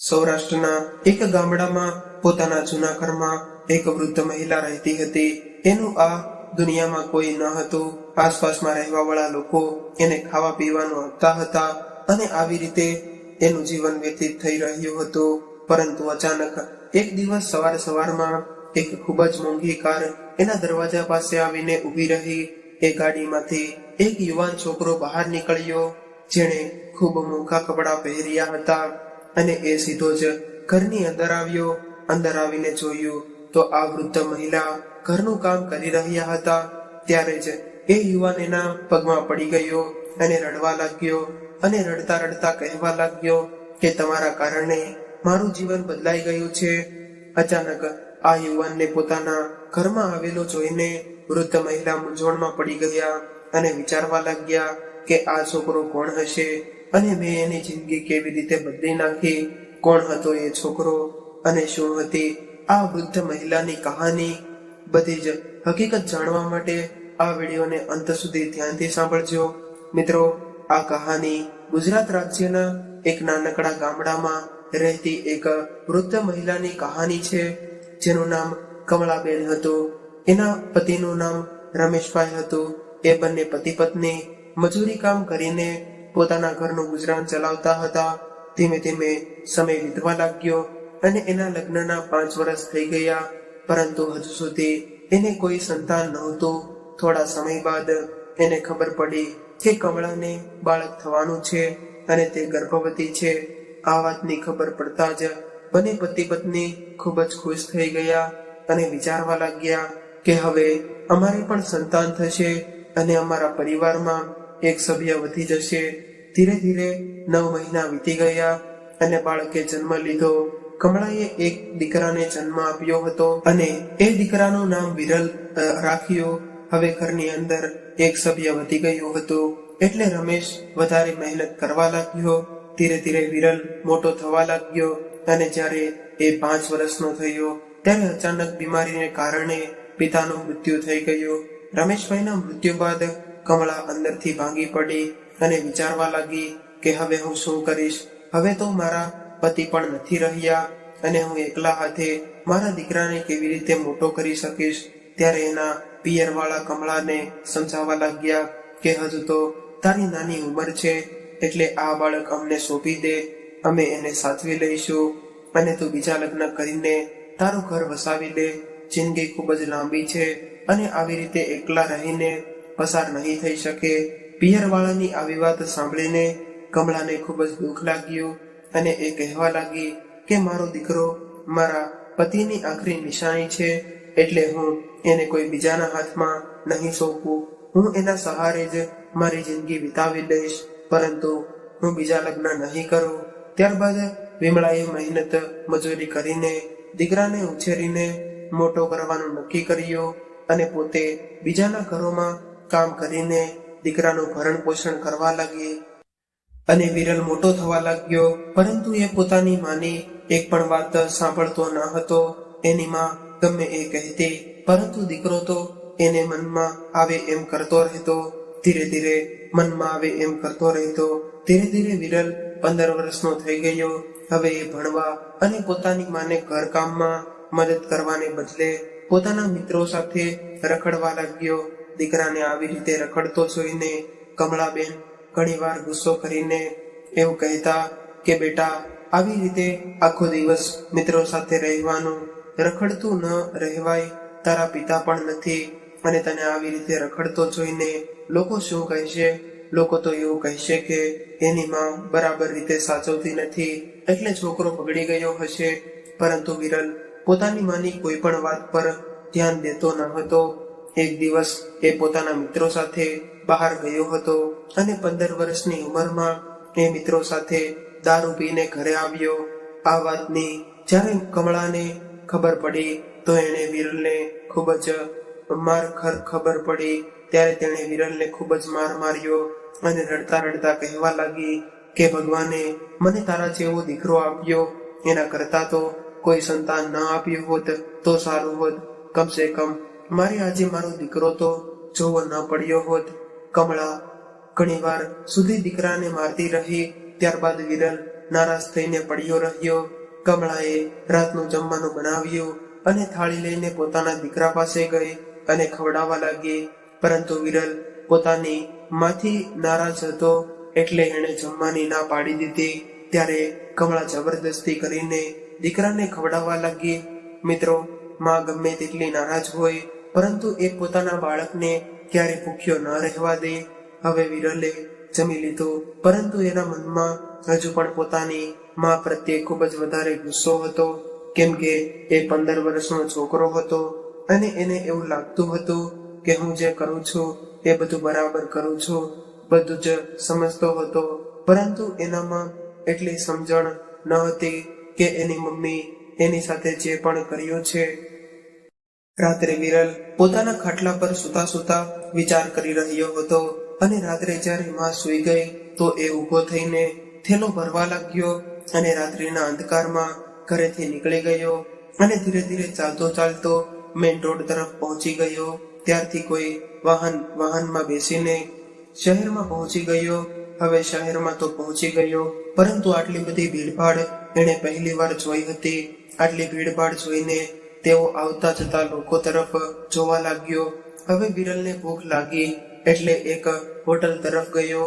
સૌરાષ્ટ્રના એક ગામડામાં પોતાના જૂના ઘરમાં એક વૃદ્ધ મહિલા રહેતી હતી. એનું આ દુનિયામાં કોઈ ન હતું. આસપાસમાં રહેવા વાળા લોકો એને ખાવા પીવાનું આપતા હતા અને આવી રીતે એનું જીવન વ્યતીત થઈ રહ્યું હતું. પરંતુ અચાનક એક દિવસ સવાર સવારમાં એક ખૂબ જ મોંઘી કાર એના દરવાજા પાસે આવીને ઊભી રહી. એ ગાડીમાંથી એક યુવાન છોકરો બહાર નીકળ્યો, જેણે ખૂબ મોંઘા કપડાં પહેર્યા હતા. અને એ સીધો જ ઘરની અંદર આવ્યો. અંદર આવીને જોયું તો આ વૃદ્ધ મહિલા ઘરનું કામ કરી રહ્યા હતા. ત્યારે જ એ યુવાન એના પગમાં પડી ગયો અને રડવા લાગ્યો અને રડતા રડતા કહેવા લાગ્યો કે તમારા કારણે મારું જીવન બદલાઈ ગયું છે. અચાનક આ યુવાનને પોતાના ઘરમાં આવેલો જોઈને વૃદ્ધ મહિલા મૂંઝવણમાં પડી ગયા અને વિચારવા લાગ્યા કે આ છોકરો કોણ હશે? અને મેં એની જિંદગી કેવી રીતે બદલી નાખી? કોણ હતો એ છોકરો? અને શું હતી આ વૃદ્ધ મહિલાની કહાની? બધી જ હકીકત જાણવા માટે આ વિડીયોને અંત સુધી ધ્યાનથી સાંભળજો. મિત્રો, આ કહાની ગુજરાત રાજ્યના એક નાનકડા ગામડામાં રહેતી એક વૃદ્ધ મહિલાની કહાની છે, જેનું નામ કમળાબેન હતું. એના પતિનું નામ રમેશભાઈ હતું. એ બંને પતિ પત્ની મજૂરી કામ કરીને પોતાના ઘરનું ગુજરાન ચલાવતા હતા. ધીમે ધીમે સમય વીતવા લાગ્યો અને એના લગ્નના પાંચ વર્ષ થઈ ગયા. પરંતુ હજુ સુધી એને કોઈ સંતાન નહોતું. થોડા સમય બાદ એને ખબર પડી કે કમળાને બાળક થવાનું છે અને તે ગર્ભવતી છે. આ વાતની ખબર પડતા જ બંને પતિ પત્ની ખૂબ જ ખુશ થઈ ગયા અને વિચારવા લાગ્યા કે હવે અમારે પણ સંતાન થશે અને અમારા પરિવારમાં એક સભ્ય વધી જશે. ધીરે ધીરે નવ મહિના વીતી ગયા અને બાળકે જન્મ લીધો. કમળાએ એક દીકરાને જન્મ આપ્યો હતો અને એ દીકરાનું નામ વિરલ રાખ્યો. હવે ઘરની અંદર એક સભ્ય વધી ગયું હતું. એટલે રમેશ વધારે મહેનત કરવા લાગ્યો. ધીરે ધીરે વિરલ મોટો થવા લાગ્યો અને જ્યારે એ પાંચ વર્ષનો થયો, ત્યારે અચાનક બીમારીને કારણે પિતાનું મૃત્યુ થઈ ગયું. રમેશભાઈના મૃત્યુ બાદ કમળા અંદરથી ભાંગી પડી અને વિચારવા લાગી કે હવે હું શું કરીશ? હવે તો મારા પતિ પણ નથી રહ્યા અને હું એકલા હાથે મારા દીકરાને કેવી રીતે મોટો કરી શકીશ? ત્યારે એના પિયરવાળા કમળાને સમજાવવા લાગ્યા કે હજુ તો તારી નાની ઉંમર છે, એટલે આ બાળક અમને સોંપી દે, અમે એને સાચવી લઈશું અને તું બીજા લગ્ન કરીને તારું ઘર વસાવી લે જિંદગી ખૂબ જ લાંબી છે અને આવી રીતે એકલા રહીને પસાર નહીં થઈ શકે. પિયરવાળાની આવી વાત સાંભળીને કમળાને ખૂબ જ દુઃખ લાગ્યું અને એ કહેવા લાગી કે મારો દીકરો મારા પતિની આખરી નિશાની છે, એટલે હું એને કોઈ બીજાના હાથમાં નહીં સોંપું. હું એના સહારે જ મારી જિંદગી વિતાવી લઈશ પરંતુ હું બીજા લગ્ન નહીં કરું. ત્યારબાદ વિમળાએ મહેનત મજૂરી કરીને દીકરાને ઉછેરીને મોટો કરવાનું નક્કી કર્યું અને પોતે બીજાના ઘરોમાં કામ કરીને દીકરાનું ભરણ પોષણ કરવા લાગી અને વિરલ મોટો થવા લાગ્યો. પરંતુ એ પોતાની માની એક પણ વાત સાંભળતો ન હતો. એની માં ગમે એ કહેતી, પરંતુ દીકરો તો એને મનમાં આવે એમ કરતો રહેતો. ધીરે ધીરે મનમાં આવે એમ કરતો રહેતો. ધીરે ધીરે વિરલ પંદર વર્ષનો થઈ ગયો. હવે એ ભણવા અને પોતાની માને ઘરકામમાં મદદ કરવાને બદલે પોતાના મિત્રો સાથે રખડવા લાગ્યો. દીકરાને આવી રીતે રખડતો જોઈને કમળાબેન ઘણીવાર ગુસ્સો કરીને એવું કહેતા કે, બેટા, આવી રીતે આખો દિવસ મિત્રો સાથે રહેવાનું રખડતું ન રહેવાય, તારા પિતા પણ નથી અને તને આવી રીતે રખડતો જોઈને લોકો શું કહેશે? લોકો તો એવું કહેશે કે, એની માં બરાબર રીતે સાચવતી નથી, એટલે છોકરો બગડી ગયો હશે. પરંતુ વિરલ પોતાની માની કોઈ પણ વાત પર ધ્યાન દેતો ન હતો. એક દિવસ એ પોતાના મિત્રો સાથે બહાર ગયો હતો અને પંદર વર્ષની ઉંમરમાં એ મિત્રો સાથે દારૂ પીને ઘરે આવ્યો. આ વાતની જ્યારે કમળાને ખબર પડી તો એણે વિરલને ખૂબ જ માર ખર ખબર પડી. ત્યારે તેણે વિરલને ખૂબ જ માર માર્યો અને રડતા રડતા કહેવા લાગી કે ભગવાને મને તારા જેવો દીકરો આપ્યો. એના કરતા તો કોઈ સંતાન ન આપ્યું હોત તો સારું હોત. કમસે કમ મારે આજે મારો દીકરો તો જોવો ન પડ્યો હોત. કમળા ઘણીવાર સુધી દીકરાને મારતી રહી, ત્યારબાદ વિરલ નારાજ થઈને પડ્યો રહ્યો. કમળાએ રાતનું જમવાનું બનાવ્યું અને થાળી લઈને પોતાના દીકરા પાસે ગઈ અને ખવડાવવા લાગી. પરંતુ વિરલ પોતાની માંથી નારાજ હતો એટલે એણે જમવાની ના પાડી દીધી. ત્યારે કમળા જબરદસ્તી કરીને દીકરાને ખવડાવવા લાગી. મિત્રો, માં ગમે તેટલી નારાજ હોય પરંતુ એ પોતાના બાળકને ક્યારે ભૂખ્યો ન રહેવા દે, હવે વિરલે જમી લીધું. પરંતુ એના મનમાં હજુ પણ પોતાની માં પ્રત્યે ખૂબ જ વધારે ગુસ્સો હતો, કેમ કે એ પંદર વર્ષનો છોકરો હતો અને એને એવું લાગતું હતું કે હું જે કરું છું એ બધું બરાબર કરું છું, બધું જ સમજતો હતો. પરંતુ એનામાં એટલી સમજણ ન હતી કે એની મમ્મી એની સાથે જે પણ કર્યું છે રાત્રે વિરલ પોતાના ખાટલા પર સુતા સુતા વિચાર કરી રહ્યો હતો અને રાત્રે જ્યારે માં સૂઈ ગઈ તો એ ઊભો થઈને થેલો ભરવા લાગ્યો અને રાત્રિના અંધકારમાં ઘરેથી નીકળી ગયો અને ધીરે ધીરે ચાલતો ચાલતો મેઇન રોડ તરફ પહોંચી ગયો. ત્યારથી કોઈ વાહન વાહનમાં બેસીને શહેરમાં પહોંચી ગયો. હવે શહેરમાં તો પહોંચી ગયો, પરંતુ આટલી બધી ભીડભાડ એણે પહેલી વાર જોઈ હતી. આટલી ભીડભાડ જોઈને તેઓ આવતા જતા લોકો તરફ જોવા લાગ્યો. હવે વિરલને ભૂખ લાગી એટલે એક હોટલ તરફ ગયો.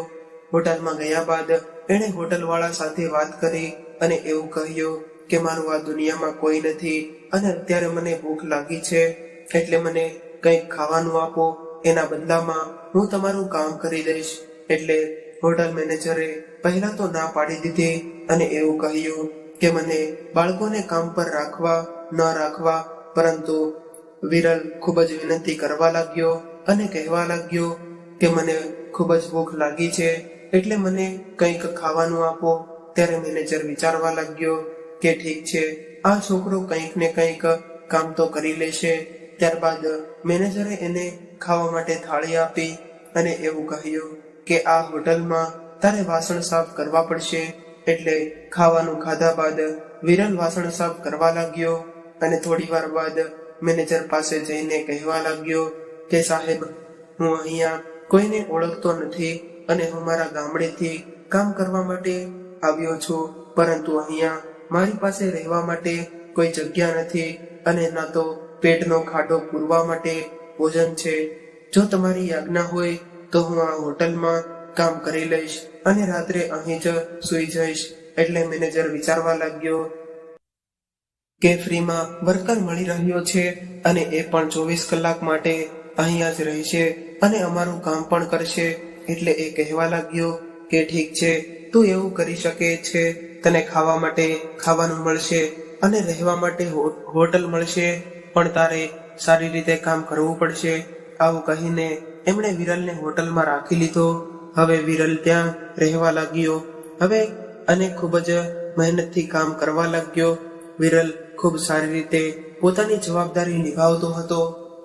હોટલમાં ગયા બાદ એણે હોટલવાળા સાથે વાત કરી અને એવું કહ્યું કે, મારું આ દુનિયામાં કોઈ નથી અને અત્યારે મને ભૂખ લાગી છે, એટલે મને કંઈક ખાવાનું આપો. એના બદલામાં હું તમારું કામ કરી દઈશ. એટલે હોટલ મેનેજરે પહેલા તો ના પાડી દીધી અને એવું કહ્યું કે, મને બાળકોને કામ પર રાખવા ન રાખવા, પરંતુ વિરલ ખૂબ જ વિનંતી કરવા લાગ્યો અને કહેવા લાગ્યો કે મને ખૂબ જ ભૂખ લાગી છે, એટલે મને કંઈક ખાવાનું આપો. ત્યારે મેનેજર વિચારવા લાગ્યો કે ઠીક છે, આ છોકરો કંઈક ને કંઈક કામ તો કરી લેશે. ત્યારબાદ મેનેજરે એને ખાવા માટે થાળી આપી અને એવું કહ્યું કે આ હોટલમાં તારે વાસણ સાફ કરવા પડશે, એટલે ખાવાનું ખાધા બાદ વિરલ વાસણ સાફ કરવા લાગ્યો. અને થોડી વાર બાદ મેનેજર પાસે જઈને કહેવા લાગ્યો કે, સાહેબ, હું અહીંયા કોઈને ઓળખતો નથી અને હું મારા ગામડેથી કામ કરવા માટે આવ્યો છું, પરંતુ અહીંયા મારી પાસે રહેવા માટે કોઈ જગ્યા નથી અને ના તો પેટનો ખાડો પૂરવા માટે ભોજન છે. જો તમારી આજ્ઞા હોય તો હું આ હોટલમાં કામ કરી લઈશ અને રાત્રે અહીં જ સૂઈ જઈશ. એટલે મેનેજર વિચારવા લાગ્યો કે ફ્રીમાં વર્કર મળી રહ્યો છે અને એ પણ ચોવીસ કલાક માટે અહીંયા જ રહેશે અને અમારું કામ પણ કરશે. એટલે એ કહેવા લાગ્યો કે ઠીક છે, તું એવું કરી શકે છે, તને ખાવા માટે ખાવાનું મળશે અને રહેવા માટે હોટલ મળશે. પણ તારે સારી રીતે કામ કરવું પડશે. આવું કહીને એમણે વિરલને હોટલમાં રાખી લીધો. હવે વિરલ ત્યાં રહેવા લાગ્યો. હવે અને ખૂબ જ મહેનતથી કામ કરવા લાગ્યો. વિરલ ખૂબ સારી રીતે પોતાની જવાબદારી નિભાવતો હતો.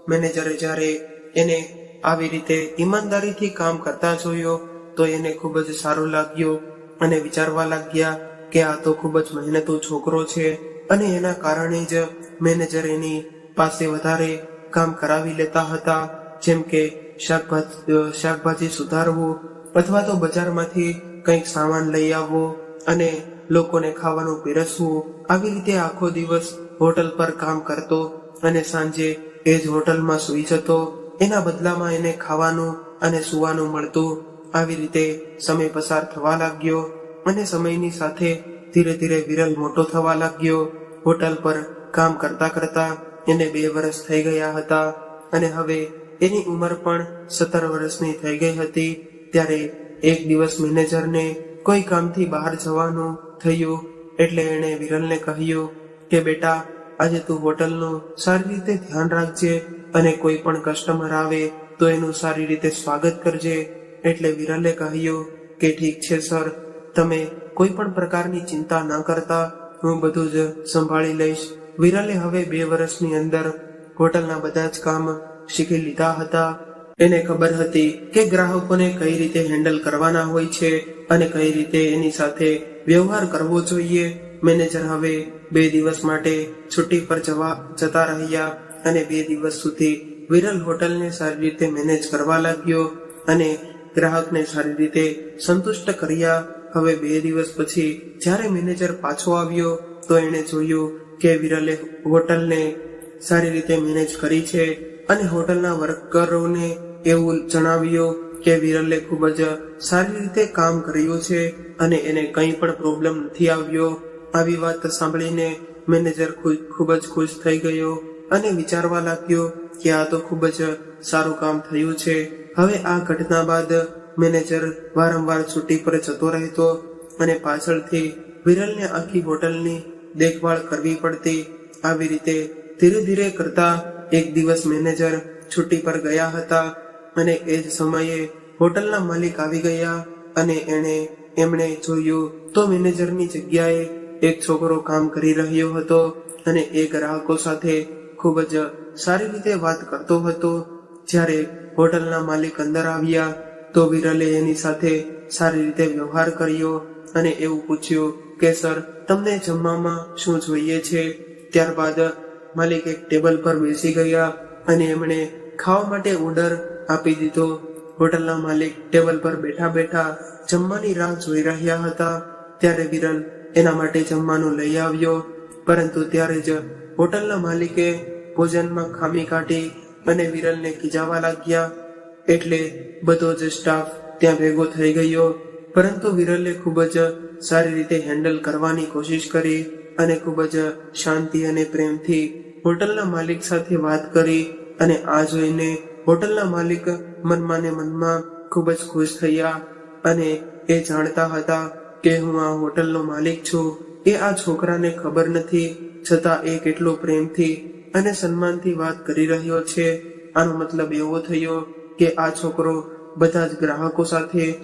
મેનેજરે જ્યારે એને આવી રીતે ઈમાનદારીથી કામ કરતા જોયો, તો એને ખૂબ જ સારું લાગ્યું અને વિચારવા લાગ્યા કે આ તો ખૂબ જ મહેનતુ છોકરો છે અને એના કારણે જ મેનેજર એની પાસે વધારે કામ કરાવી લેતા હતા. જેમ કે શાકભાજી શાકભાજી સુધારવું અથવા તો બજારમાંથી કંઈક સામાન લઈ આવવો. અને લોકોને ખાવાનું પીરસવું. આવી રીતે આખો દિવસ હોટલ પર કામ કરતો અને સાંજે એ જ હોટલમાં સૂઈ જતો. એના બદલામાં એને ખાવાનું અને સુવાનું મળતું. આવી રીતે સમય પસાર થવા લાગ્યો અને સમયની સાથે ધીરે ધીરે વિરલ મોટો થવા લાગ્યો. હોટલ પર કામ કરતા કરતા એને બે વર્ષ થઈ ગયા હતા અને હવે એની ઉંમર પણ સત્તર વર્ષની થઈ ગઈ હતી. ત્યારે એક દિવસ મેનેજરને કોઈ કામથી બહાર જવાનું થયું એટલે એણે વિરલને કહ્યું કે, બેટા, આજે તું હોટલનું સારી રીતે ધ્યાન રાખજે અને કોઈ પણ કસ્ટમર આવે તો એનું સારી રીતે સ્વાગત કરજે. એટલે વિરલે કહ્યું કે, ઠીક છે, સર. તમે કોઈ પણ પ્રકારની ચિંતા ન કરતા, હું બધું જ સંભાળી લઈશ. વિરલે હવે બે વર્ષની અંદર હોટલના બધા જ કામ શીખી લીધા હતા. એને ખબર હતી કે ગ્રાહકોને કઈ રીતે હેન્ડલ કરવાના હોય છે અને કઈ રીતે એની સાથે વ્યવહાર કરવો જોઈએ? મેનેજર હવે બે દિવસ માટે છુટ્ટી પર જવા જતા રહ્યા અને બે દિવસ સુધી વિરલ હોટલને સારી રીતે મેનેજ કરવા લાગ્યો અને ગ્રાહકને સારી રીતે સંતુષ્ટ કર્યા. હવે બે દિવસ પછી જ્યારે મેનેજર પાછો આવ્યો, તો એણે જોયું કે વિરલે હોટલને સારી રીતે મેનેજ કરી છે અને હોટલના વર્કરોને એવું જણાવ્યું કે વિરલે ખૂબ જ સારી રીતે કામ કર્યું છે અને એને કંઈ પણ પ્રોબ્લેમ નથી આવ્યો. આવી વાત સાંભળીને મેનેજર ખૂબ જ ખુશ થઈ ગયો અને વિચારવા લાગ્યો કે આ તો ખૂબ જ સારું કામ થયું છે. હવે આ ઘટના બાદ મેનેજર વારંવાર છુટ્ટી પર જતો રહેતો અને પાછળથી વિરલને આખી હોટલની દેખભાળ કરવી પડતી. આવી રીતે ધીરે ધીરે કરતા એક દિવસ મેનેજર છુટ્ટી પર ગયા હતા અને એ જ સમયે હોટલના માલિક આવી ગયા અને એણે એમણે જોયું તો મેનેજરની જગ્યાએ એક છોકરો કામ કરી રહ્યો હતો અને એ ગ્રાહકો સાથે ખૂબ જ સારી રીતે વાત કરતો હતો. જ્યારે હોટલના માલિક અંદર આવ્યા તો વિરલે એની સાથે સારી રીતે વ્યવહાર કર્યો અને એવું પૂછ્યું કે, સર, તમને જમવામાં શું જોઈએ છે? ત્યારબાદ માલિક એક ટેબલ પર બેસી ગયા અને એમણે ખાવા માટે ઓર્ડર આપી દીધો. હોટલના માલિક ટેબલ પર બેઠા બેઠા જમવાની રાહ જોઈ રહ્યા હતા. ત્યારે વિરલ એના માટે જમવાનું લઈ આવ્યો. પરંતુ ત્યારે જ હોટલના માલિકે ભોજનમાં ખામી કાઢી અને વિરલને ખીજાવા લાગ્યા. એટલે બધો જ સ્ટાફ ત્યાં ભેગો થઈ ગયો. પરંતુ વિરલે ખૂબ જ સારી રીતે હેન્ડલ કરવાની કોશિશ કરી અને ખૂબ જ શાંતિ અને પ્રેમથી હોટલના માલિક સાથે વાત કરી. અને આ જોઈને હોટલના માલિક મનમાં ને મનમાં ખૂબ જ ખુશ થયા અને એ જાણતા હતા કે હું આ હોટલનો માલિક છું. એ આ છોકરાને ખબર નથી, છતાં એ કેટલો પ્રેમથી અને સન્માનથી વાત કરી રહ્યો છે. આનો મતલબ એવો થયો કે આ છોકરો બધા જ ગ્રાહકો સાથે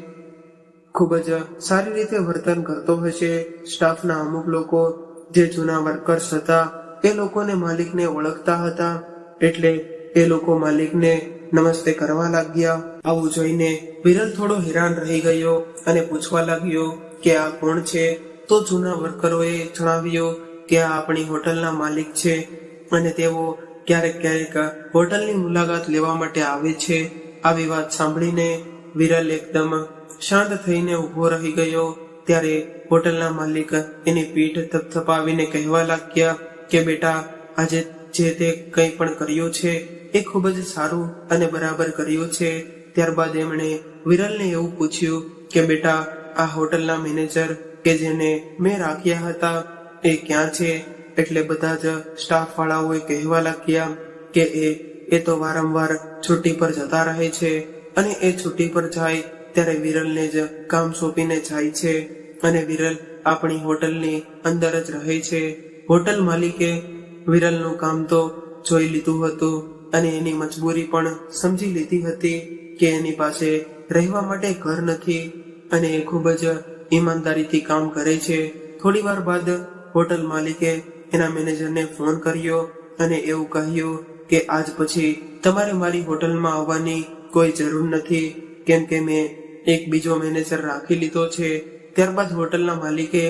ખૂબ જ સારી રીતે વર્તન કરતો હશે. સ્ટાફના અમુક લોકો, જે જૂના વર્કર્સ હતા, એ લોકોને માલિકને ઓળખતા હતા. એટલે એ લોકો માલિકને નમસ્તે કરવા લાગ્યા. આવું જોઈને વિરલ થોડો હેરાન રહી ગયો અને પૂછવા લાગ્યો કે આ કોણ છે? તો જૂના વર્કરોએ જણાવ્યું કે આ આપણી હોટલના માલિક છે અને તેઓ ક્યારેક ક્યારેક હોટલની મુલાકાત લેવા માટે આવે છે. આવી વાત સાંભળીને વિરલ એકદમ શાંત થઈને ઊભો રહી ગયો. ત્યારે હોટલના માલિક એની પીઠ થપથપાવીને કહેવા લાગ્યા કે બેટા, આજે જે તે કંઈ પણ કર્યું છે એ ખૂબ જ સારું અને બરાબર કર્યું છે. ત્યારબાદ એમણે વિરલને એવું પૂછ્યું કે, બેટા, આ હોટલના મેનેજર કે જેને મેં રાખ્યા હતા, એ ક્યાં છે? એટલે બધા જ સ્ટાફ વાળાઓએ કહેવા લાગ્યા કે, એ એ તો વારંવાર છુટ્ટી પર જતા રહે છે અને એ છુટ્ટી પર જાય ત્યારે વિરલને જ કામ સોંપીને જાય છે અને વિરલ આપણી હોટલની અંદર જ રહે છે. હોટલ માલિકે વિરલનું કામ તો જોઈ લીધું હતું. અને એની મજબૂરી પણ સમજી લીધી હતી કે એની પાસે રહેવા માટે ઘર નથી અને એ ખૂબ જ ઈમાનદારીથી કામ કરે છે. થોડી વાર બાદ હોટલ માલિકે એના મેનેજરને ફોન કર્યો અને એવું કહ્યું કે આજ પછી તમારે મારી હોટલમાં આવવાની કોઈ જરૂર નથી. કેમ કે મેં એક બીજો મેનેજર રાખી લીધો છે. ત્યારબાદ હોટલના માલિકે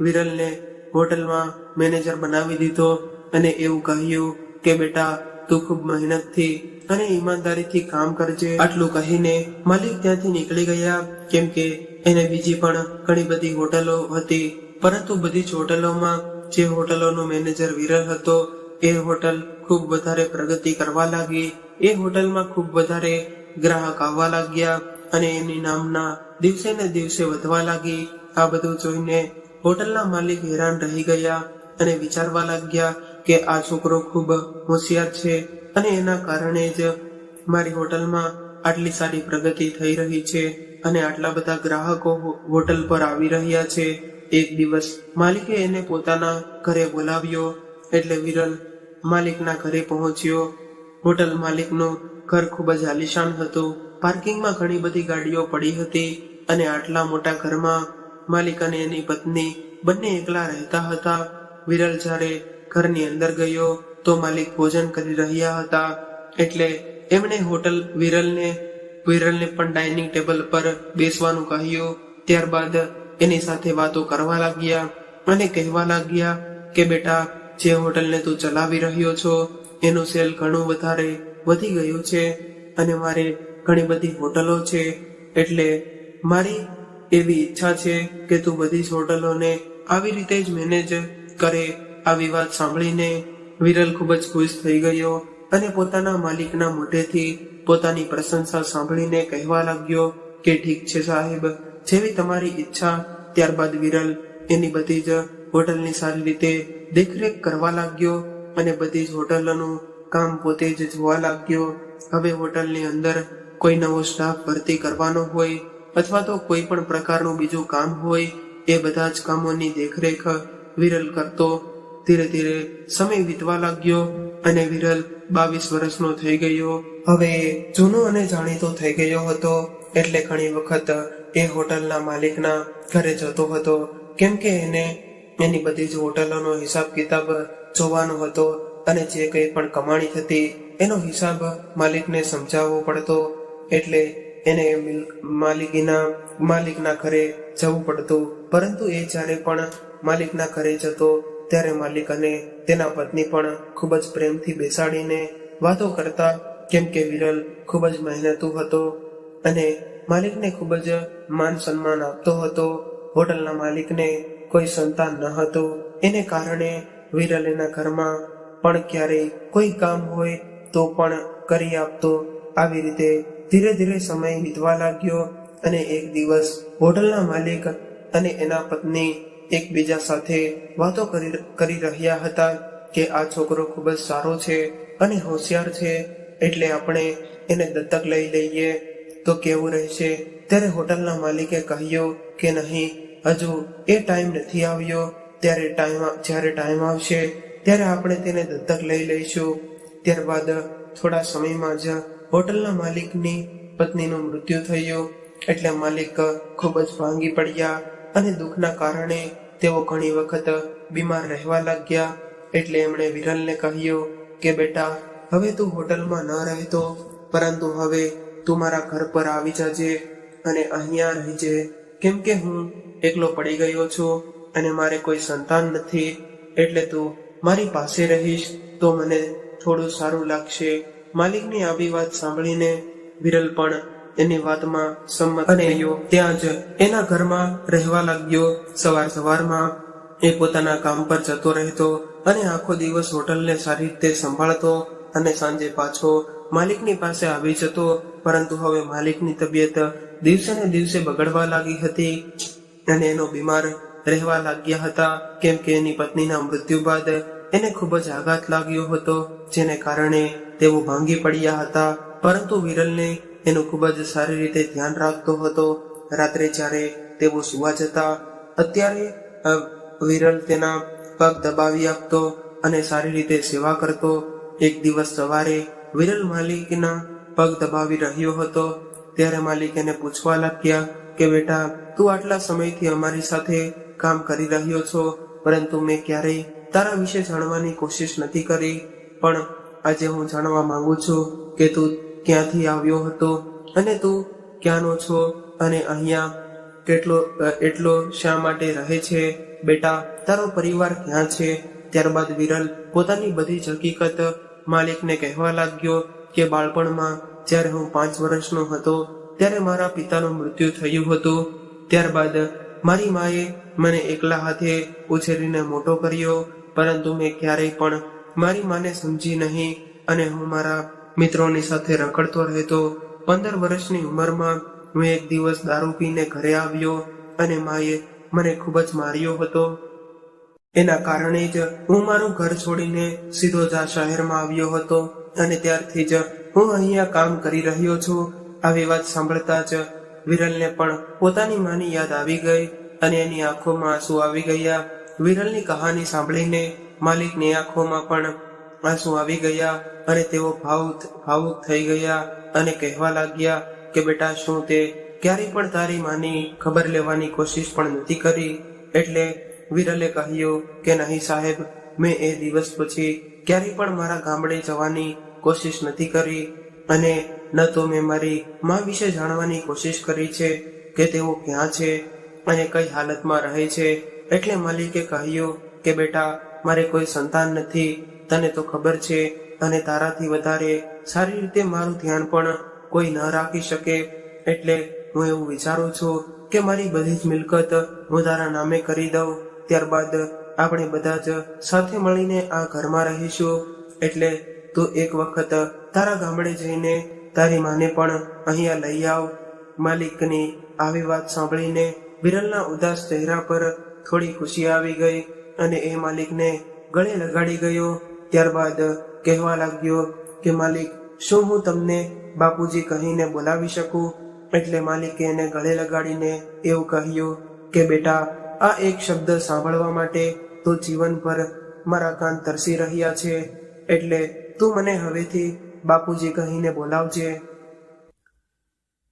વિરલને હોટલમાં મેનેજર બનાવી દીધો અને એવું કહ્યું કે બેટા તું ખૂબ મહેનતથી અને ઈમાનદારીથી કામ કરજે. આટલું કહીને મલિક ત્યાંથી નીકળી ગયા. કેમ કે એને બીજી પણ ઘણી બધી હોટલો હતી. પરંતુ બધી જ હોટલોમાં જે હોટલોનો મેનેજર વિરલ હતો, એ હોટલ ખૂબ વધારે પ્રગતિ કરવા લાગી. એ હોટલમાં ખૂબ વધારે ગ્રાહક આવવા લાગ્યા અને એની નામના દિવસે ને દિવસે વધવા લાગી. આ બધું જોઈને હોટલના માલિક હેરાન રહી ગયા અને વિચારવા લાગ્યા કે આ છોકરો ખૂબ હોશિયાર છે અને એના કારણે જ મારી હોટલમાં આટલી સારી પ્રગતિ થઈ રહી છે અને આટલા બધા ગ્રાહકો હોટલ પર આવી રહ્યા છે. એક દિવસ માલિકે એને પોતાના ઘરે બોલાવ્યો એટલે વિરલ માલિકના ઘરે પહોંચ્યો. હોટલ માલિકનું ઘર ખૂબ જ આલિશાન હતું. પાર્કિંગમાં ઘણી બધી ગાડીઓ પડી હતી અને આટલા મોટા ઘરમાં માલિક અને એની પત્ની બંને એકલા રહેતા હતા. વિરલ જ્યારે ઘરની અંદર ગયો તો માલિક ભોજન કરી રહ્યા હતા. એટલે એમણે હોટલ વિરલને વિરલને પણ ડાઇનિંગ ટેબલ પર બેસવાનું કહ્યું. ત્યારબાદ એની સાથે વાતો કરવા લાગ્યા અને કહેવા લાગ્યા કે, બેટા, જે હોટલને તું ચલાવી રહ્યો છો, એનું સેલ ઘણું વધારે વધી ગયું છે અને મારે ઘણી બધી હોટલો છે. એટલે મારી એવી ઈચ્છા છે કે તું બધી જ હોટલોને આવી રીતે જ મેનેજ કરે આવી વાત સાંભળીને વિરલ ખૂબ જ ખુશ થઈ ગયો અને પોતાના માલિકના મોઢેથી પોતાની પ્રશંસા સાંભળીને કહેવા લાગ્યો કે ઠીક છે સાહેબ, જેવી તમારી ઈચ્છા, ત્યારબાદ વિરલ એની બધી જ હોટલની સારી રીતે દેખરેખ કરવા લાગ્યો અને બધી જ હોટલોનું કામ પોતે જ જોવા લાગ્યો. હવે હોટલની અંદર કોઈ નવો સ્ટાફ ભરતી કરવાનો હોય અથવા તો કોઈ પણ પ્રકારનું બીજું કામ હોય, એ બધા જ કામોની દેખરેખ વિરલ કરતો ધીરે ધીરે સમય વીતવા લાગ્યો અને વિરલ બાવીસ વર્ષનો થઈ ગયો. હવે જૂનો અને જાણીતો થઈ ગયો હતો એટલે ઘણી વખત એ હોટલના માલિકના ઘરે જતો હતો. કેમ કે એને એની બધી જ હોટલોનો હિસાબ કિતાબ જોવાનો હતો અને જે કંઈ પણ કમાણી થતી એનો હિસાબ માલિકને સમજાવવો પડતો એટલે એને માલિકીના, માલિકના ઘરે જવું પડતું. પરંતુ એ જ્યારે પણ માલિકના ઘરે જતો ત્યારે માલિક અને તેના પત્ની પણ ખૂબ જ પ્રેમથી બેસાડીને વાતો કરતા, કેમ કે વિરલ ખૂબ જ મહેનતુ હતો અને માલિકને ખૂબ જ માન સન્માન આપતો હતો. હોટલના માલિકને કોઈ સંતાન ન હતું. એને કારણે વિરલ એના ઘરમાં પણ ક્યારેય કોઈ કામ હોય તો પણ કરી આપતો. આવી રીતે ધીરે ધીરે સમય વીતવા લાગ્યો અને એક દિવસ હોટલના માલિક અને એના પત્ની એકબીજા સાથે વાતો કરી કરી રહ્યા હતા કે આ છોકરો ખૂબ જ સારો છે અને હોશિયાર છે, એટલે આપણે એને દત્તક લઈ લઈએ. તો કેવું રહેશે? ત્યારે હોટલના માલિકે કહ્યું કે નહીં, હજુ એ ટાઈમ નથી આવ્યો. ત્યારે ટાઈમ જ્યારે ટાઈમ આવશે, ત્યારે આપણે તેને દત્તક લઈ લઈશું. ત્યારબાદ થોડા સમયમાં જ હોટલના માલિકની પત્નીનું મૃત્યુ થયું. એટલે માલિક ખૂબ જ ભાંગી પડ્યા. અને દુઃખના કારણે તેઓ ઘણી વખત બીમાર રહેવા લાગ્યા. એટલે એમણે વિરલને કહ્યું કે, બેટા, હવે તું હોટલમાં ન રહેતો પરંતુ હવે તું મારા ઘર પર આવી જજે અને અહીંયા રહીજે. કેમ કે હું એકલો પડી ગયો છું અને મારે કોઈ સંતાન નથી, એટલે તું મારી પાસે રહીશ તો મને થોડું સારું લાગશે. માલિકની આવી વાત સાંભળીને વિરલ પણ એની વાતમાં સંમત થયો. ત્યાં જ એના ઘરમાં રહેવા લાગ્યો. સવાર સવારમાં એ પોતાના કામ પર જતો રહેતો અને આખો દિવસ હોટલને સારી રીતે સંભાળતો અને સાંજે પાછો માલિકની પાસે આવી જતો. પરંતુ હવે માલિકની તબિયત દિવસે ને દિવસે બગડવા લાગી હતી અને એનો બીમાર રહેવા લાગ્યા હતા. કેમ કે એની પત્નીના મૃત્યુ બાદ એને ખૂબ જ આઘાત લાગ્યો હતો જેને કારણે તેઓ ભાંગી પડ્યા હતા. પરંતુ વિરલને એનું ખૂબ જ સારી રીતે ધ્યાન રાખતો હતો. રાત્રે જ્યારે તેઓ સુવા જતા, અત્યારે વિરલ તેના પગ દબાવી આપતો અને સારી રીતે સેવા કરતો. એક દિવસ સવારે વિરલ માલિકના પગ દબાવી રહ્યો હતો. ત્યારે માલિક એને પૂછવા લાગ્યા કે, બેટા, તું આટલા સમયથી અમારી સાથે કામ કરી રહ્યો છો, પરંતુ મેં ક્યારેય તારા વિશે જાણવાની કોશિશ નથી કરી. પણ આજે હું જાણવા માંગુ છું કે તું ક્યાંથી આવ્યો હતો? અને તું ક્યાંનો છો? અને અહીંયા કેટલો એટલો શા માટે રહે છે? બેટા, તારો પરિવાર ક્યાં છે? ત્યારબાદ વિરલ પોતાની બધી જ હકીકત માલિકને કહેવા લાગ્યો કે બાળપણમાં જ્યારે હું પાંચ વર્ષનો હતો, ત્યારે મારા પિતાનું મૃત્યુ થયું હતું. ત્યારબાદ મારી માએ મને એકલા હાથે ઉછેરીને મોટો કર્યો, પરંતુ મેં ક્યારેય પણ મારી માને સમજી નહીં અને હું મારા મિત્રોની સાથે રખડતો રહેતો પંદર વર્ષની ઉંમરમાં હું એક દિવસ દારૂ પીને ઘરે આવ્યો અને માએ મને ખૂબ જ માર્યો હતો. એના કારણે જ હું મારું ઘર છોડીને સીધો જ શહેરમાં આવ્યો હતો અને ત્યારથી જ હું અહીંયા કામ કરી રહ્યો છું. આવી વાત સાંભળતા જ વિરલને પણ પોતાની માની યાદ આવી ગઈ અને એની આંખોમાં આંસુ આવી ગયા. વિરલની કહાની સાંભળીને માલિકની આંખોમાં પણ આંસુ આવી ગયા અને તેઓ ભાવુક ભાવુક થઈ ગયા અને કહેવા લાગ્યા કે બેટા શું તે? ક્યારેય પણ તારી માની ખબર લેવાની કોશિશ પણ નથી કરી. એટલે વિરલે કહ્યું કે નહીં સાહેબ, મેં એ દિવસ પછી ક્યારેય પણ મારા ગામડે જવાની કોશિશ નથી કરી અને ન તો મેં મારી મા વિશે જાણવાની કોશિશ કરી છે કે તેઓ ક્યાં છે અને કઈ હાલતમાં રહે છે. એટલે માલિકે કહ્યું કે બેટા, મારે કોઈ સંતાન નથી. તને તો ખબર છે અને તારાથી વધારે સારી રીતે મારું ધ્યાન પણ કોઈ ન રાખી શકે. એટલે હું એવું વિચારું છું કે મારી બધી જ મિલકત હું તારા નામે કરી દઉં. ત્યારબાદ આપણે બધા જ સાથે મળીને આ ઘરમાં રહીશું. એટલે તું એક વખત તારા ગામડે જઈને તારી માને પણ અહીંયા લઈ આવ. માલિકની આવી વાત સાંભળીને બિરલના ઉદાસ ચહેરા પર થોડી ખુશી આવી ગઈ અને એ માલિકને ગળે લગાડી ગયો. ત્યારબાદ કહેવા લાગ્યો કે, માલિક, શું હું તમને બાપુજી કહીને બોલાવી શકું? એટલે માલિકે એને ગળે લગાડીને એવું કહ્યું કે, બેટા, આ એક શબ્દ સાંભળવા માટે તો જીવન પર મારા કાન તરસી રહ્યા છે, એટલે તું મને હવેથી બાપુજી કહીને બોલાવજે.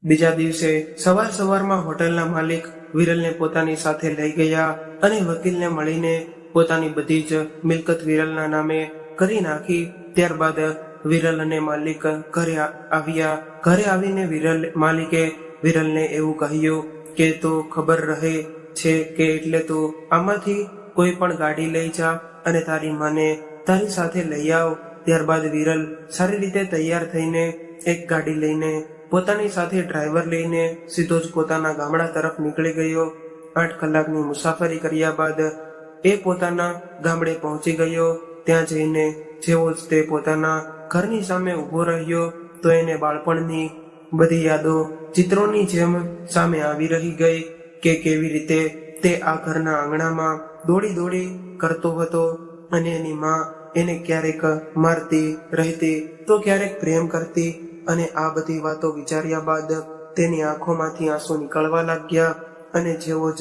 બીજા દિવસે સવાર સવારમાં હોટલના માલિક વિરલને પોતાની સાથે લઈ ગયા અને વકીલને મળીને પોતાની બધી જ મિલકત વિરલના નામે કરી નાખી. ત્યારબાદ વિરલ અને માલિક ઘરે આવ્યા. ઘરે આવીને વિરલ માલિકે વિરલને એવું કહ્યું કે, તો ખબર રહે છે કે એટલે તો આમાંથી કોઈ પણ ગાડી લઈ જા અને તારી માને તારી સાથે લઈ આવ. ત્યારબાદ વિરલ સારી રીતે તૈયાર થઈને એક ગાડી લઈને પોતાની સાથે ડ્રાઈવર લઈને સીધો જ પોતાના ગામડા તરફ નીકળી ગયો. આઠ કલાકની મુસાફરી કર્યા બાદ એ પોતાના ગામડે પહોંચી ગયો. ત્યાં જઈને જેવો જ તે પોતાના ઘરની સામે ઊભો રહ્યો, તો એને બાળપણની બધી યાદો ચિત્રોની જેમ સામે આવી રહી ગઈ કે કેવી રીતે તે આ ઘરના આંગણામાં દોડી દોડી કરતો હતો અને એની માં એને ક્યારેક મારતી રહેતી, તો ક્યારેક પ્રેમ કરતી અને આ બધી વાતો વિચાર્યા બાદ તેની આંખોમાંથી આંસુ નીકળવા લાગ્યા અને જેવો જ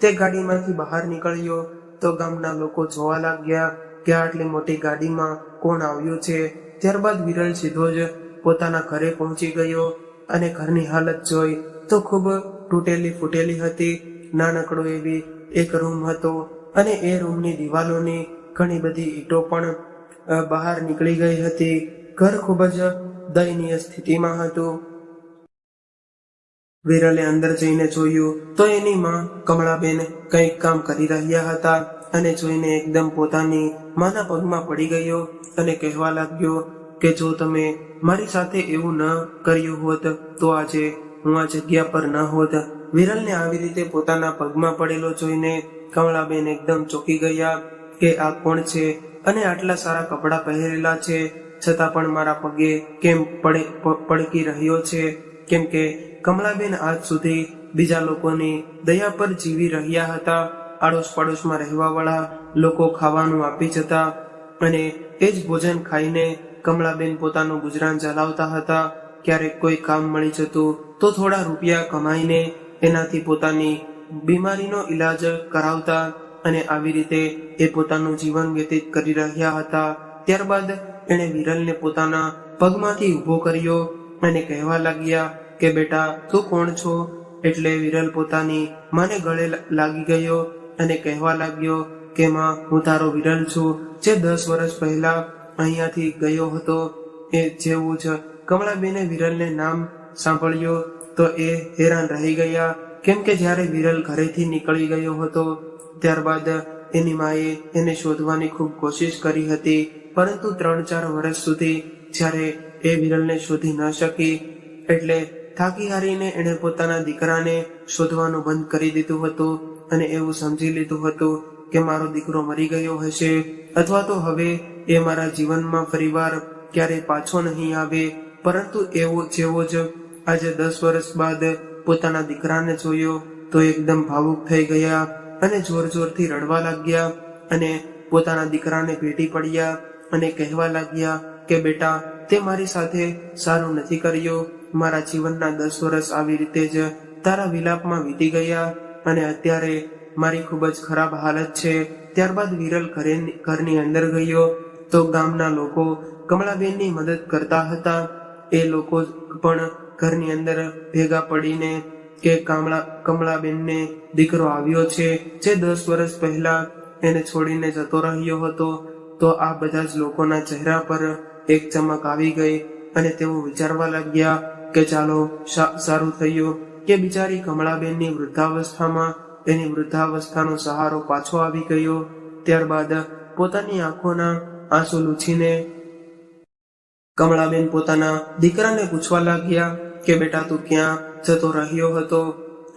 તે ગાડીમાંથી બહાર નીકળ્યો, તો ગામના લોકો જોવા લાગ્યા કે આટલી મોટી ગાડીમાં કોણ આવ્યું છે? ત્યારબાદ વિરલ સીધો જ પોતાના ઘરે પહોંચી ગયો અને ઘરની હાલત જોઈ તો ખૂબ તૂટેલી ફૂટેલી હતી. નાનકડો એવી એક રૂમ હતો અને એ રૂમની દિવાલોની ઘણી બધી ઈંટો પણ બહાર નીકળી ગઈ હતી. ઘર ખૂબ જ દયનીય સ્થિતિમાં હતું. વિરલે અંદર જઈને જોયું તો એની માં કમળાબેન કંઈક કામ કરી રહ્યા હતા. અને જોઈને એકદમ પોતાની માના પગમાં પડી ગયો અને કહેવા લાગ્યો કે જો તમે મારી સાથે એવું ન કર્યું હોત, તો આજે હું આ જગ્યા પર ન હોત. વિરલને આવી રીતે પોતાના પગમાં પડેલો જોઈને કમળાબેન એકદમ ચોકી ગયા કે આ કોણ છે અને આટલા સારા કપડાં પહેરેલા છે, છતાં પણ મારા પગે કેમ પડે પડકી રહ્યો છે? કેમ કે કમળાબેન આજ સુધી બીજા લોકોની દયા પર જીવી રહ્યા હતા આડોશ પાડોશમાં રહેવાવાળા લોકો ખાવાનું આપી જતા અને એ જ ભોજન ખાઈને કમળાબેન પોતાનું ગુજરાન ચલાવતા હતા. ક્યારેક કોઈ કામ મળી જતું તો થોડા રૂપિયા કમાઈને એનાથી પોતાની બીમારીનો ઈલાજ કરાવતા અને આવી રીતે એ પોતાનું જીવન વ્યતીત કરી રહ્યા હતા. ત્યારબાદ એણે વિરલને પોતાના પગમાંથી ઊભો કર્યો અને કહેવા લાગ્યા કે, બેટા, તું કોણ છો? એટલે વિરલ પોતાની માને ગળે લાગી ગયો અને કહેવા લાગ્યો કે, માં, હું તારો વિરલ છું. જે દસ વર્ષ પહેલા અહીંયાથી ગયો હતો, એ જેવું જ કમળાબેને વિરલને નામ સાંભળ્યું, તો એ હેરાન રહી ગયા. કેમ કે જ્યારે વિરલ ઘરેથી નીકળી ગયો હતો, ત્યારબાદ એની માએ એને શોધવાની ખૂબ કોશિશ કરી હતી. પરંતુ ત્રણ ચાર વર્ષ સુધી જ્યારે એ વિરલને શોધી ન શકી, એટલે થાકી હારીને એણે પોતાના દીકરાને શોધવાનું બંધ કરી દીધું હતું અને એવું સમજી લીધું હતું કે મારો દીકરો મરી ગયો હશે અથવા તો હવે એ મારા જીવનમાં ફરીવાર ક્યારેય પાછો નહીં આવે. પરંતુ એવો જેવો જ આજે દસ વર્ષ બાદ પોતાના દીકરાને જોયો તો એકદમ ભાવુક થઈ ગયા અને જોર જોરથી રડવા લાગ્યા અને પોતાના દીકરાને ભેટી પડ્યા અને કહેવા લાગ્યા કે બેટા તે મારી સાથે સારું નથી કર્યું. મારા જીવનના દસ વર્ષ આવી રીતે જ તારા વિલાપમાં વીતી ગયા અને અત્યારે મારી ખૂબ જ ખરાબ હાલત છે. ત્યારબાદ વિરલ ઘરે ઘરની અંદર ગયો તો ગામના લોકો કમળાબેનની મદદ કરતા હતા. એ લોકો પણ ઘરની અંદર ભેગા પડીને કે કમળા કમળાબેનને દીકરો આવ્યો છે, જે દસ વર્ષ પહેલા એને છોડીને જતો રહ્યો હતો. તો આ બધા જ લોકોના ચહેરા પર એક ચમક આવી ગઈ અને તેઓ વિચારવા લાગ્યા કે ચાલો સારું થયું કે બિચારી કમળાબેનની વૃદ્ધાવસ્થામાં તેની વૃદ્ધાવસ્થાનો સહારો પાછો આવી ગયો. ત્યારબાદ પોતાની આંખોના આંસુ લૂછીને કમળાબેન પોતાના દીકરાને પૂછવા લાગ્યા કે, બેટા, તું ક્યાં જતો રહ્યો હતો?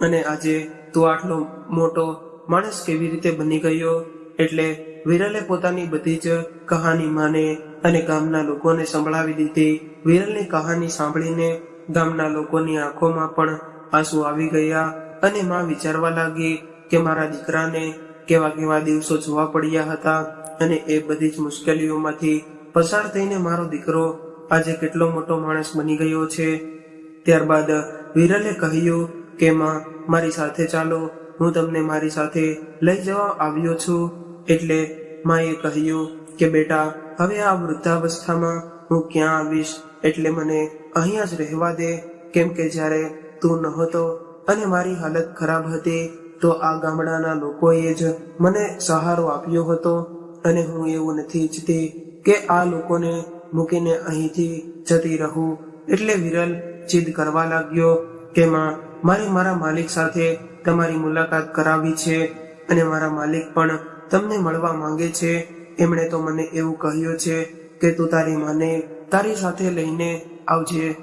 અને આજે તું આટલો મોટો માણસ કેવી રીતે બની ગયો? એટલે વિરલે પોતાની બધી જ કહાની માને અને ગામના લોકોને સંભળાવી દીધી. વિરલની કહાની સાંભળીને ગામના લોકોની આંખોમાં પણ આંસુ આવી ગયા અને માં વિચારવા લાગી કે મારા દીકરાને કેવા કેવા દિવસો જોવા પડ્યા હતા અને એ બધી જ મુશ્કેલીઓમાંથી પસાર થઈને મારો દીકરો આજે કેટલો મોટો માણસ બની ગયો છે. ત્યારબાદ વિરલે કહ્યું કે, માં, મારી સાથે ચાલો. હું તમને મારી સાથે લઈ જવા આવ્યો છું. એટલે માએ કહ્યું કે, બેટા, હવે આ વૃદ્ધાવસ્થામાં હું ક્યાં આવીશ? એટલે મને અહીંયા જ રહેવા દે. કેમ કે જ્યારે તું નહોતો અને મારી હાલત ખરાબ હતી, તો આ ગામડાના લોકોએ જ મને સહારો આપ્યો હતો. અને હું એવું નથી ઈચ્છતી કે આ લોકોને મૂકીને અહીંથી જતી રહું. એટલે વિરલ જીદ કરવા લાગ્યો કે, માં, મારે મારા માલિક સાથે તમારી મુલાકાત કરાવી છે અને મારા માલિક પણ તમને મળવા માંગે છે. એમણે તો મને એવું કહ્યું છે કે, તું તારી માને, તારી સાથે લઈને આવજે.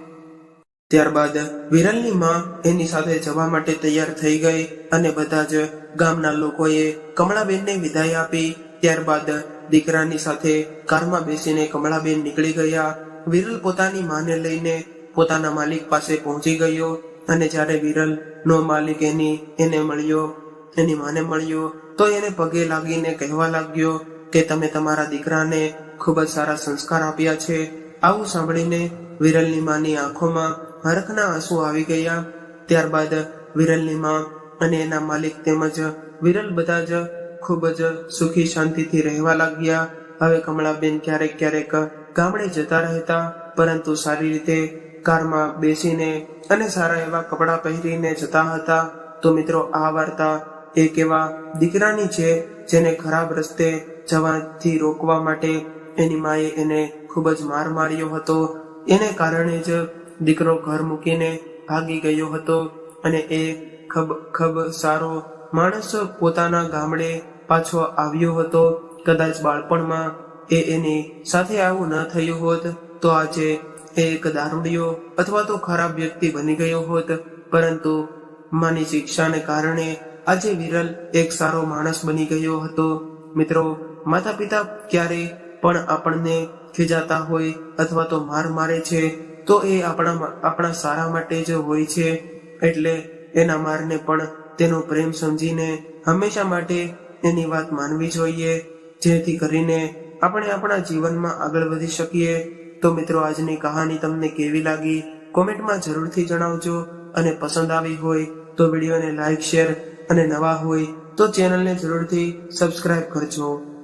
ત્યારબાદ વિરલની માં એની સાથે જવા માટે તૈયાર થઈ ગઈ અને બધા જ ગામના લોકોએ કમળાબેનને વિદાય આપી. ત્યારબાદ દીકરાની સાથે કારમાં બેસીને કમળાબેન નીકળી ગયા. વિરલ પોતાની માને લઈને પોતાના માલિક પાસે પહોંચી ગયો અને જ્યારે વિરલ નો માલિક એની એને મળ્યો, એની માને મળ્યો, તો એને પગે લાગીને કહેવા લાગ્યો કે તમે તમારા દીકરાને ખૂબ જ સારા સંસ્કાર આપ્યા છે. આવું સાંભળીને વિરલની માની આંખોમાં હરખના આંસુ આવી ગયા. ત્યારબાદ વિરલની માં અને એના માલિક તેમજ વિરલ બધા જ ખૂબ જ સુખી, શાંતિથી રહેવા લાગ્યા. હવે કમળાબેન ક્યારેક ક્યારેક ગામડે જતા રહેતા, પરંતુ સારી રીતે કારમાં બેસીને અને સારા એવા કપડાં પહેરીને જતા હતા. તો મિત્રો, આ વાર્તા એક એવા દીકરાની છે, જેને ખરાબ રસ્તે જવાથી રોકવા માટે એની માએ એને ખૂબ જ માર માર્યો હતો. એને કારણે જ દીકરો ઘર મૂકીને ભાગી ગયો હતો અને એ ખબ ખબ સારો માણસ પોતાના ગામડે પાછો આવ્યો હતો. કદાચ બાળપણમાં એ એની સાથે આવું ન થયું હોત, તો આજે એ એક દારૂડિયો અથવા તો ખરાબ વ્યક્તિ બની ગયો હોત. પરંતુ માની શિક્ષાને કારણે આજે વિરલ એક સારો માણસ બની ગયો હતો. મિત્રો માતા પિતા ક્યારે પણ આપણને ખીજાતા હોય અથવા તો માર મારે છે, તો એ આપણા આપણા સારા માટે જ હોય છે. એટલે એના મારને પણ તેનો પ્રેમ સમજીને હંમેશા માટે એની વાત માનવી જોઈએ. જેથી કરીને આપણે આપણા જીવનમાં આગળ વધી શકીએ. તો મિત્રો, આજની કહાની તમને કેવી લાગી? કોમેન્ટમાં જરૂરથી જણાવજો. અને પસંદ આવી હોય તો વિડીયોને લાઈક, શેર અને નવા હોય તો ચેનલને જરૂરથી સબસ્ક્રાઇબ કરજો.